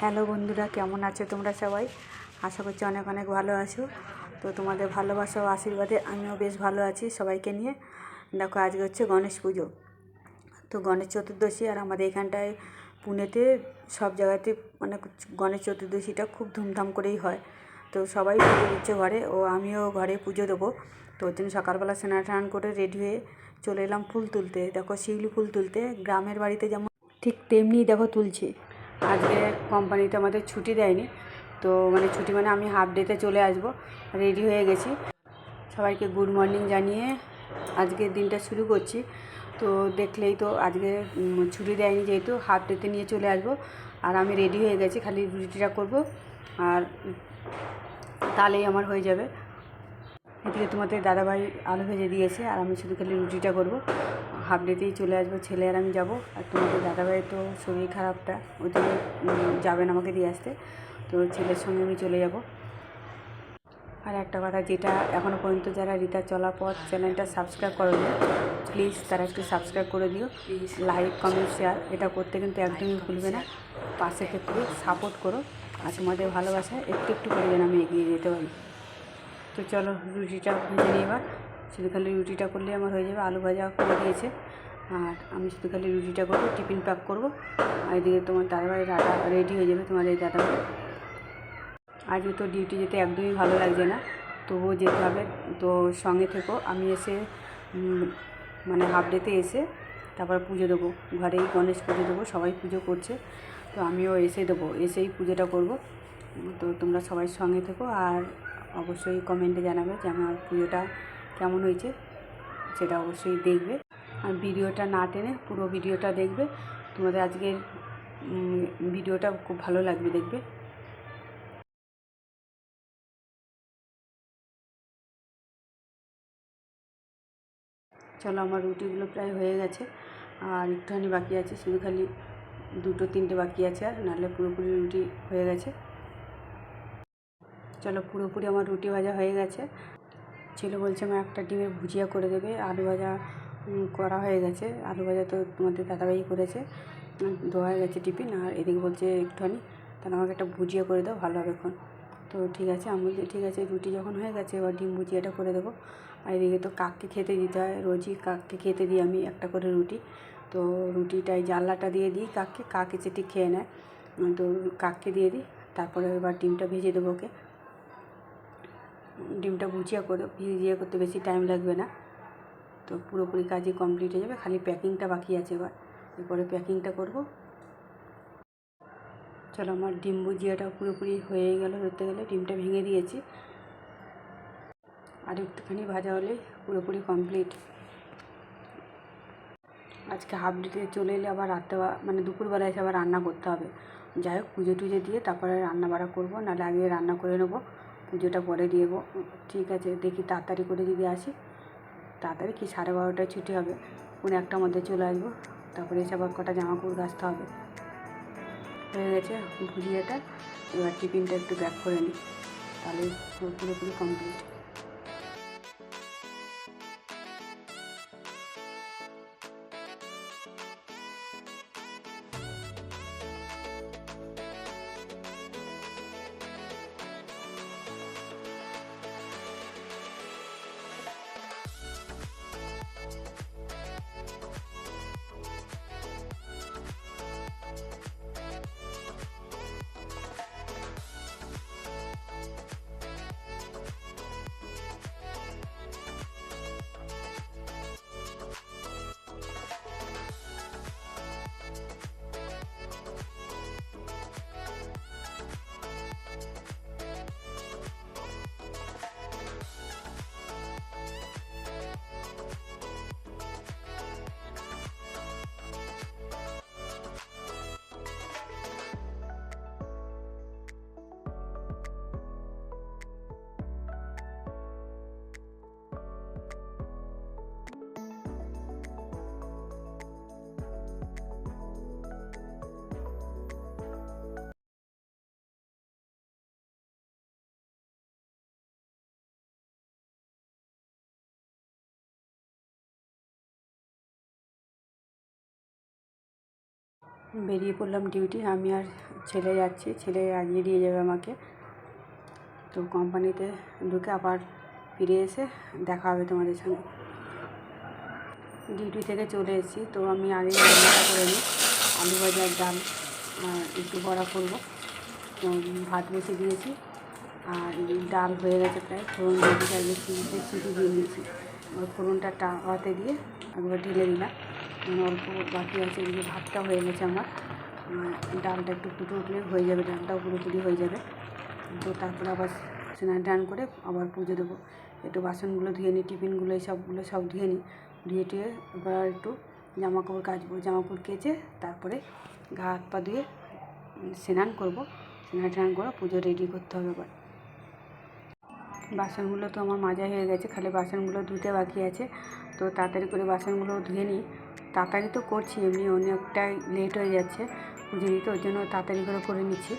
Hello বন্ধুরা, কেমন আছো তোমরা সবাই? আশা করছি অনেক অনেক ভালো আছো। তো তোমাদের ভালোবাসা ও আশীর্বাদে আমিও বেশ ভালো আছি সবাইকে নিয়ে। দেখো, আজকে হচ্ছে গণেশ পুজো। তো গণেশ চতুর্দশী আর আমাদের এখানটায় পুনেতে সব জায়গাতে মানে গণেশ চতুর্দশীটা খুব ধুমধাম করেই হয়। তো সবাই পুজো দিচ্ছে ঘরে ও আমিও ঘরে পুজো দেবো। তো ওই জন্য সকালবেলা স্নান টান করে রেডি হয়ে চলে এলাম ফুল তুলতে। দেখো, শিউলি ফুল তুলতে। গ্রামের বাড়িতে যেমন ঠিক তেমনি দেখো তুলছি। আজকে কোম্পানিতে আমাদের ছুটি দেয়নি। তো মানে ছুটি মানে আমি হাফ ডেতে চলে আসব। রেডি হয়ে গেছি। সবাইকে গুড মর্নিং জানিয়ে আজকের দিনটা শুরু করছি। তো দেখলেই তো আজকে ছুটি দেয়নি যেহেতু হাফ ডেতে নিয়ে চলে আসব। আর আমি রেডি হয়ে গেছি, খালি রুটিটা করব। আর তাহলেই আমার হয়ে যাবে। এদিকে তোমাদের দাদাভাই আলু ভেজে দিয়েছে, আর আমি শুধু খালি রুটিটা করব। হাফ ডেতেই চলে আসব, ছেলে আর আমি যাব। আর তোমাদের দাদাভাই তো শরীর খারাপটা, ওই জন্য যাবেন আমাকে দিয়ে আসতে। তো ছেলের সঙ্গে আমি চলে যাব। আর একটা কথা, যেটা এখনও পর্যন্ত যারা রীতা চলা পথ চ্যানেলটা সাবস্ক্রাইব করোনি প্লিজ তারা একটু সাবস্ক্রাইব করে দিও। লাইক কমেন্ট শেয়ার এটা করতে কিন্তু একদমই ভুলবে না। পাশে ক্ষেত্রে সাপোর্ট করো। আর তোমাদের ভালোবাসা একটু একটু করে যেন আমি এগিয়ে যেতে পারি। তো চলো রুটিটা নিই এবার। শুধু খালি রুটিটা করলে আমার হয়ে যাবে আলু ভাজা করে দিয়েছে। আর আমি শুধু খালি রুটিটা করব, টিফিন প্যাক করব। আর এদিকে তোমার দাদাভাই রাটা রেডি হয়ে যাবে তোমার এই দাদাভাই আজকে তো ডিউটি যেতে একদমই ভালো লাগছে না, তবুও যেতে হবে। তো সঙ্গে থেকো, আমি এসে মানে হাফ ডেতে এসে তারপর পুজো দেবো। ঘরেই গণেশ পুজো দেবো, সবাই পুজো করছে। তো আমিও এসে দেবো, এসেই পুজোটা করব। তো তোমরা সবাই সঙ্গে থেকো, আর অবশ্যই কমেন্টে জানাবে যে আমার পুজোটা কেমন হয়েছে সেটা অবশ্যই দেখবে। আর ভিডিওটা না টেনে পুরো ভিডিওটা দেখবে। তোমাদের আজকের ভিডিওটা খুব ভালো লাগবে দেখবে। চলো, আমার রুটিগুলো প্রায় হয়ে গেছে। আর একটুখানি বাকি আছে, শুধু খালি দুটো, তিনটে বাকি আছে আর, নাহলে পুরোপুরি রুটি হয়ে গেছে। চলো, পুরোপুরি আমার রুটি ভাজা হয়ে গেছে। ছেলে বলছে আমার একটা ডিমের ভুজিয়া করে দেবে, আলু ভাজা করা হয়ে গেছে। আলু ভাজা তো তোমাদের দাদাভাই করেছে দেওয়া হয়ে গেছে টিফিন। আর এদিকে বলছে, একটুখানি, তাহলে আমাকে একটা ভুজিয়া করে দাও, ভালো হবে এখন। তো ঠিক আছে, আমি বলছি, ঠিক আছে, রুটি যখন হয়ে গেছে, এবার ডিম ভুজিয়াটা করে দেবো। আর এদিকে তো কাককে খেতে দিতে হয়, রোজই কাককে খেতে দিই আমি একটা করে রুটি। তো রুটিটাই জানলাটা দিয়ে দিই কাককে, কাকে চেটি খেয়ে নেয়। তো কাককে দিয়ে দিই, তারপরে এবার ডিমটা ভেজে দেবো ওকে। ডিমটা ভুজিয়া করে, ভিজিয়ে করতে বেশি টাইম লাগবে না। তো পুরোপুরি কাজই কমপ্লিট হয়ে যাবে, খালি প্যাকিংটা বাকি আছে এবার। এরপরে প্যাকিংটা করব। চলো আমার ডিম ভুজিয়াটা পুরোপুরি হয়ে গেল, ধরতে গেলে ডিমটা ভেঙে দিয়েছি। আর একটুখানি ভাজা হলে পুরোপুরি কমপ্লিট আজকে হাফ ডেতে চলে এলে আবার রাত্রে মানে দুপুরবেলা এসে আবার রান্না করতে হবে। যাই হোক, পুজো টুজো দিয়ে তারপরে রান্না বাড়া করব, নাহলে আগে রান্না করে নেব। পুজোটা পরে দিয়ে ঠিক আছে, দেখি তাড়াতাড়ি করে যদি আসি। তাড়াতাড়ি কি সাড়ে বারোটায় ছুটি হবে? পুনে একটার মধ্যে চলে আসব। তারপরে এসে আবার কটা জামা কাপড় কাচতে হবে। হয়ে গেছে ভুজিয়াটা। এবার টিফিনটা একটু ব্যাক করে নিই। তাহলে পুরোপুরি কমপ্লিট বেরিয়ে পড়লাম ডিউটি আমি আর ছেলে যাচ্ছি, ছেলে আজকে দিয়ে যাবে আমাকে। তো কোম্পানিতে ঢুকে আবার ফিরে এসে দেখা হবে তোমাদের সঙ্গে। ডিউটি থেকে চলে এসেছি, তো আমি আগে রান্নাটা করে নিই আলু ভাজার ডাল একটু বড়া করব। তো ভাত বসে দিয়েছি, আর ডাল হয়ে গেছে প্রায়। ফোড়ন দিয়ে দিয়েছি সিটি দিয়ে এবার ফোড়নটা টাওয়াতে দিয়ে একবার ঢেলে দিলাম। অল্প বাকি আছে এদিকে ভাতটা হয়ে গেছে আমার। ডালটা একটু ফুটে উঠলে হয়ে যাবে, ডালটাও পুরোপুরি হয়ে যাবে। তো তারপরে আবার স্নান টান করে আবার পুজো দেবো। একটু বাসনগুলো ধুয়ে নিই, টিফিনগুলো এইসবগুলো সব ধুয়ে নিই। ধুয়ে টুয়ে এবার একটু জামা কাপড় কাচবো। জামা কাপড় কেচে তারপরে গা হাত পা ধুয়ে স্নান করব। স্নান টান করে পুজো রেডি করতে হবে এবার বাসনগুলো তো আমার মাজা হয়ে গেছে, খালি বাসনগুলো ধুতে বাকি আছে। তো তাড়াতাড়ি করে বাসনগুলো ধুয়ে নিই। তাড়াতাড়ি তো করছি, এমনি অনেকটাই লেট হয়ে যাচ্ছে। পুজো তো ওই জন্য তাড়াতাড়ি করে করে নিচ্ছি।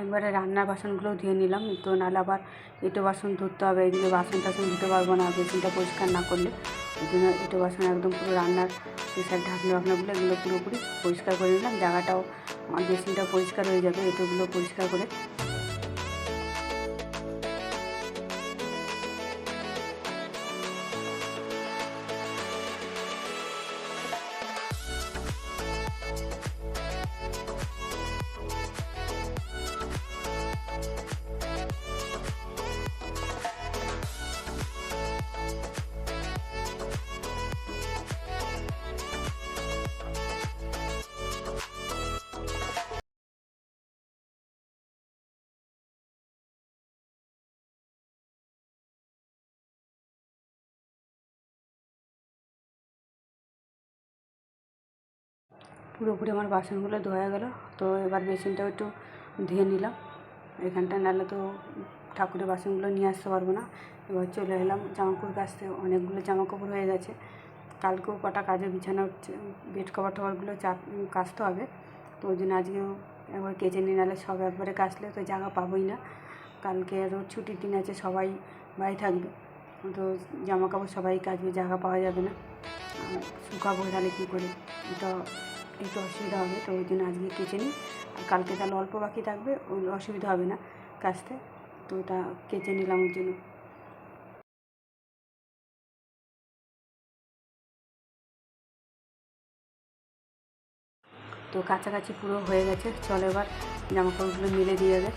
একবারে রান্নার বাসনগুলো ধুয়ে নিলাম, তো নাহলে আবার এঁটো বাসন ধুতে হবে, এদিকে বাসন টাসন ধুতে পারব না, বেসিনটা পরিষ্কার না করলে। ওই জন্য এঁটো বাসন একদম পুরো রান্নার প্রেশার ঢাকনা বাকনাগুলো এগুলো পুরোপুরি পরিষ্কার করে নিলাম, জায়গাটাও, আমার বেসিনটা পরিষ্কার হয়ে যাবে এঁটোগুলো পরিষ্কার করে পুরোপুরি আমার বাসনগুলো ধোয়া গেল। তো এবার বেসিনটাও একটু ধুয়ে নিলাম। এখানটা নাহলে তো ঠাকুরের বাসনগুলো নিয়ে আসতে পারব না। এবার চলে এলাম জামা কাপড় কাচতে। অনেকগুলো জামা কাপড় হয়ে গেছে। কালকেও কটা কাজে বিছানা বেড কভার টভারগুলো চা কাচতে হবে। তো ওই জন্য আজকেও একবার কেচে নিয়ে নাহলে সব একবারে কাচলে তো জায়গা পাবোই না। কালকে আরও ছুটির দিন আছে, সবাই বাড়ি থাকবে। তো জামা কাপড় সবাই কাচবে জায়গা পাওয়া যাবে না। শুকাবো তাহলে কী করে? এটা একটু অসুবিধা হবে, তো ওই জন্য আজকে কেচে নিই। আর কালকে তাহলে অল্প বাকি থাকবে, ওই অসুবিধা হবে না কাচতে। তো ওটা কেচে নিলাম ওই জন্য। তো কাছাকাছি পুরো হয়ে গেছে, চলো এবার জামা কাপড়গুলো মেলে দিয়ে যাবে।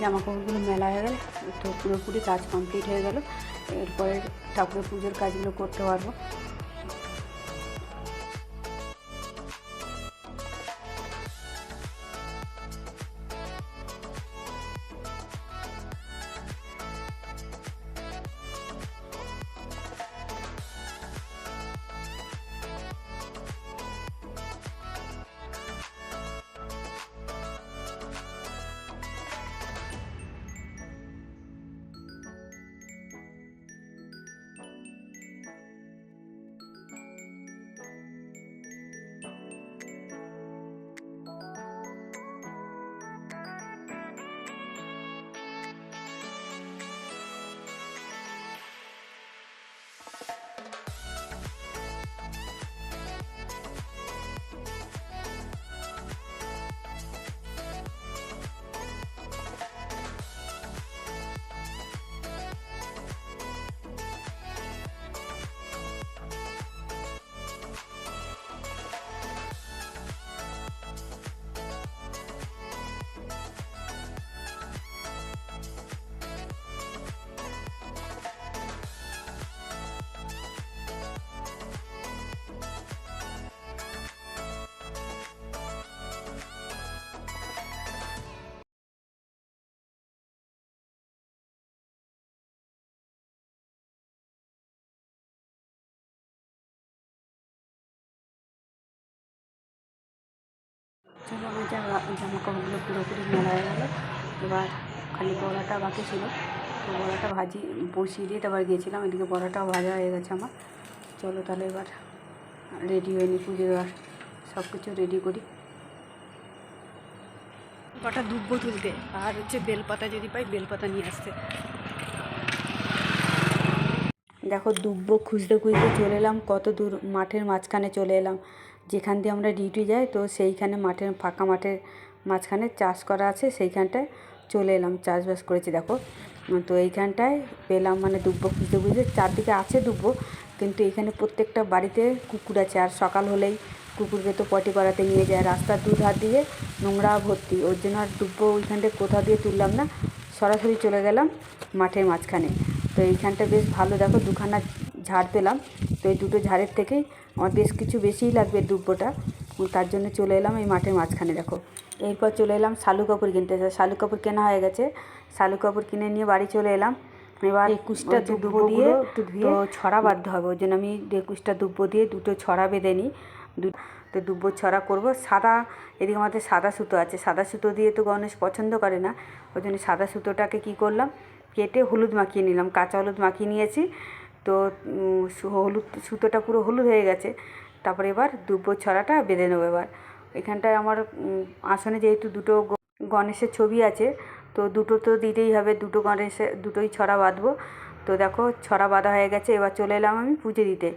জামা কাপড়গুলো মেলা হয়ে গেলে, তো পুরোপুরি কাজ কমপ্লিট হয়ে গেল। এরপরে ঠাকুরের পুজোর কাজগুলো করতে পারব। চলো আমার জামা জামা কাপড়গুলো পুরোপুরি মেলা হয়ে গেলো। এবার খালি বড়াটা বাকি ছিল। তো বড়াটা ভাজি বসিয়ে দিয়ে তারপর গিয়েছিলাম এদিকে বড়াটাও ভাজা হয়ে গেছে আমার। চলো তাহলে এবার রেডি হয়ে নি পুজো দেওয়ার। সব কিছু রেডি করি। কটা দুব্বো তুলতে। আর হচ্ছে বেলপাতা যদি পাই বেলপাতা নিয়ে আসতে। দেখো দুব্বো খুঁজতে খুঁজতে চলে এলাম। কত দূর মাঠের মাঝখানে চলে এলাম। যেখান দিয়ে আমরা ডিউটি যাই, তো সেইখানে মাঠের ফাঁকা মাঠের মাঝখানে চাষ করা আছে, সেইখানটায় চলে এলাম, চাষবাস করেছি, দেখো। তো এইখানটায় পেলাম মানে দুব্বো খুঁজতে খুঁজতে চারদিকে আছে দুব্বো কিন্তু এখানে প্রত্যেকটা বাড়িতে কুকুর আছে, আর সকাল হলেই কুকুরকে তো পটি করাতে নিয়ে যায়, রাস্তার দুধার দিয়ে নোংরা ভর্তি, ওর জন্য আর দুব্বো ওইখানটায় কোথাও দিয়ে তুললাম না। সরাসরি চলে গেলাম মাঠের মাঝখানে, তো এইখানটা বেশ ভালো, দেখো, দুখানা ঝাড় পেলাম। তো এই দুটো ঝাড়ের থেকেই আমার বেশ কিছু বেশিই লাগবে দুব্বোটা। তার জন্য চলে এলাম এই মাঠের মাঝখানে দেখো। এরপর চলে এলাম শালু কাপড় কিনতে। শালু কাপড় কেনা হয়ে গেছে। শালু কাপড় কিনে নিয়ে বাড়ি চলে এলাম। এবার একুশটা দুব্বো দিয়ে তো ছড়া বাঁধতে হবে। ওই জন্য আমি একুশটা দুব্বো দিয়ে দুটো ছড়া বেঁধে নিই। দু তো দুব্বো ছড়া করব। সাদা এদিকে আমাদের সাদা সুতো আছে। সাদা সুতো দিয়ে তো গণেশ পছন্দ করে না। ওই জন্য সাদা সুতোটাকে কী করলাম কেটে হলুদ মাখিয়ে নিলাম। কাঁচা হলুদ মাখিয়ে নিয়েছি। তো হলুদ, সুতোটা পুরো হলুদ হয়ে গেছে। তারপরে এবার দুব্বো ছড়াটা বেঁধে নেব এবার। এখানটায় আমার আসনে যেহেতু দুটো গণেশের ছবি আছে, তো দুটো তো দিতেই হবে, দুটো গণেশের দুটোই ছড়া বাঁধবো। তো দেখো, ছড়া বাঁধা হয়ে গেছে, এবার চলে এলাম আমি পুজো দিতে।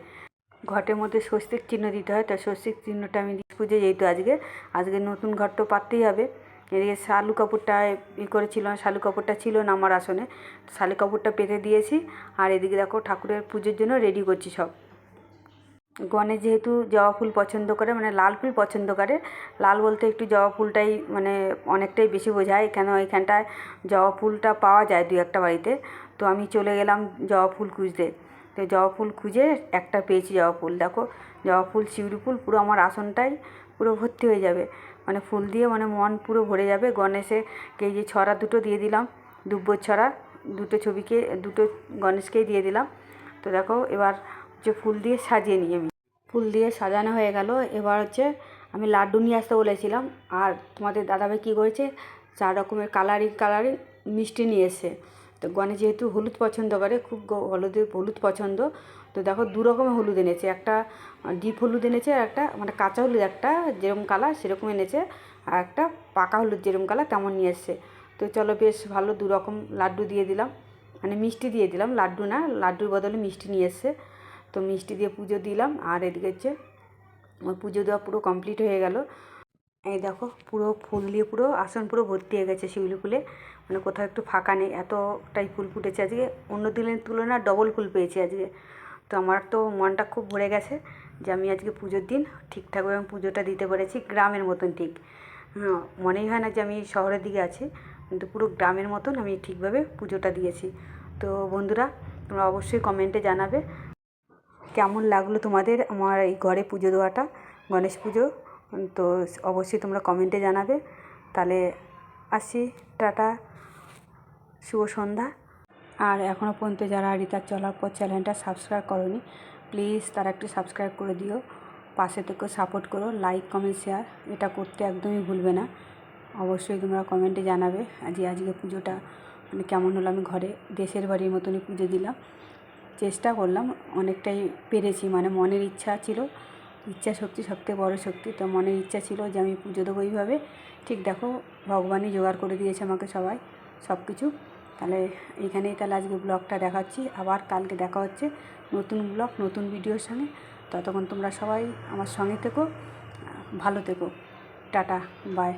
ঘটের মধ্যে স্বস্তিক চিহ্ন দিতে হয়, তো স্বস্তিক চিহ্নটা আমি পুজো যেহেতু আজকে আজকে নতুন ঘর তো পাততেই হবে। এদিকে শালু কাপড়টা ই করেছিল, শালু কাপড়টা ছিল না আমার আসনে। শালু কাপড়টা পেতে দিয়েছি, আর এদিকে দেখো ঠাকুরের পুজোর জন্য রেডি করছি সব। গণেশ যেহেতু জবা ফুল পছন্দ করে মানে লাল ফুল পছন্দ করে, লাল বলতে একটু জবা ফুলটাই মানে অনেকটাই বেশি বোঝায়, কেন এখানটায় জবা ফুলটা পাওয়া যায় দু একটা বাড়িতে। তো আমি চলে গেলাম জবা ফুল খুঁজতে। তো জবা ফুল খুঁজে একটা পেয়েছি জবা ফুল। দেখো, জবা ফুল, শিউলি ফুল পুরো আমার আসনটাই পুরো ভর্তি হয়ে যাবে। মানে ফুল দিয়ে মানে মন পুরো ভরে যাবে। গণেশে এই যে ছড়া দুটো দিয়ে দিলাম দুব্বর ছড়া, দুটো ছবিকে, দুটো গণেশকেই দিয়ে দিলাম। তো দেখো, এবার যে ফুল দিয়ে সাজিয়ে নিই আমি। ফুল দিয়ে সাজানো হয়ে গেল। এবার হচ্ছে আমি লাড্ডু নিয়ে আসতে বলেছিলাম। আর তোমাদের দাদাভাই কী করেছে? চার রকমের কালারিং কালারিং মিষ্টি নিয়ে এসে তো গণেশ যেহেতু হলুদ পছন্দ করে, খুব হলুদের হলুদ পছন্দ তো দেখো দু রকমের হলুদ এনেছে, একটা ডিপ হলুদ এনেছে আর একটা মানে কাঁচা হলুদ, একটা যেরকম কালার সেরকম এনেছে আর একটা পাকা হলুদ যেরকম কালার তেমন নিয়ে এসছে। তো চলো বেশ ভালো দু রকম লাড্ডু দিয়ে দিলাম মানে মিষ্টি দিয়ে দিলাম, লাড্ডু না, লাড্ডুর বদলে মিষ্টি নিয়ে এসছে। তো মিষ্টি দিয়ে পুজো দিলাম আর এদিকে হচ্ছে আমার পুজো দেওয়া পুরো কমপ্লিট হয়ে গেল। এই দেখো পুরো ফুল দিয়ে পুরো আসন পুরো ভর্তি হয়ে গেছে শিউলি ফুলে মানে কোথাও একটু ফাঁকা নেই, এতটাই ফুল ফুটেছে আজকে। অন্য দিনের তুলনায় ডবল ফুল পেয়েছি আজকে। তো আমার তো মনটা খুব ভরে গেছে যে আমি আজকে পুজোর দিন ঠিকঠাকভাবে আমি পুজোটা দিতে পেরেছি গ্রামের মতন ঠিক। হ্যাঁ মনেই হয় না যে আমি শহরের দিকে আছি, কিন্তু পুরো গ্রামের মতন আমি ঠিকভাবে পুজোটা দিয়েছি। তো বন্ধুরা, তোমরা অবশ্যই কমেন্টে জানাবে কেমন লাগল তোমাদের আমার এই ঘরে পুজো দেওয়াটা, গণেশ পুজো। তো অবশ্যই তোমরা কমেন্টে জানাবে। তাহলে আসি, টাটা, শুভ সন্ধ্যা। আর এখনও পর্যন্ত যারা রিতার চলার পর চ্যানেলটা সাবস্ক্রাইব করনি প্লিজ তারা একটু সাবস্ক্রাইব করে দিও। পাশে থেকে সাপোর্ট করো লাইক কমেন্ট শেয়ার এটা করতে একদমই ভুলবে না। অবশ্যই তোমরা কমেন্টে জানাবে যে আজকে পুজোটা মানে কেমন হলো আমি ঘরে দেশের বাড়ির মতনই পুজো দিলাম। চেষ্টা করলাম, অনেকটাই পেরেছি মানে মনের ইচ্ছা ছিল, ইচ্ছা শক্তি সবথেকে বড় শক্তি, তো মনের ইচ্ছা ছিল যে আমি পুজো দেবো এইভাবে। ঠিক দেখো, ভগবানই জোগাড় করে দিয়েছে আমাকে সবাই সব কিছু তাহলে এখানেই তাহলে আজকে ব্লগটা দেখাচ্ছি। আবার কালকে দেখা হচ্ছে নতুন ব্লগ, নতুন ভিডিওর সঙ্গে। ততক্ষণ তোমরা সবাই আমার সঙ্গে থেকো, ভালো থেকো। Tata bye